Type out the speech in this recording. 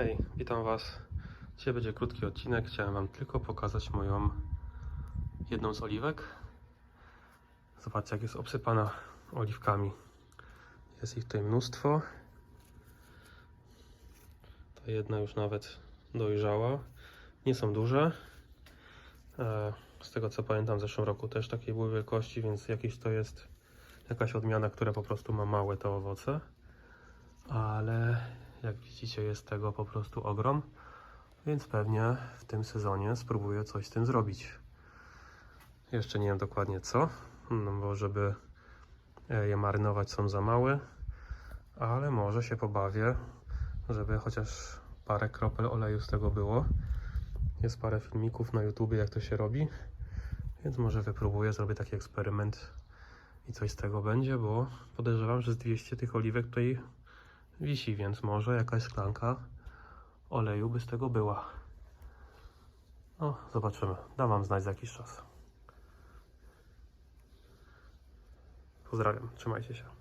Hej, witam Was. Dzisiaj będzie krótki odcinek. Chciałem Wam tylko pokazać moją jedną z oliwek. Zobaczcie, jak jest obsypana oliwkami. Jest ich tutaj mnóstwo. Ta jedna już nawet dojrzała. Nie są duże. E, Z tego co pamiętam, w zeszłym roku też takiej były wielkości, więc jakiś to jest jakaś odmiana, która po prostu ma małe te owoce. Ale jak widzicie, jest tego po prostu ogrom, więc pewnie w tym sezonie spróbuję coś z tym zrobić. Jeszcze nie wiem dokładnie co, no bo żeby e, je marynować są za małe, ale może się pobawię, żeby chociaż parę kropel oleju z tego było. Jest parę filmików na YouTube, jak to się robi, więc może wypróbuję, zrobię taki eksperyment i coś z tego będzie, bo podejrzewam, że z 200 tych oliwek tutaj wisi, więc może jakaś szklanka oleju by z tego była. No, zobaczymy. Dam wam znać za jakiś czas. Pozdrawiam, trzymajcie się.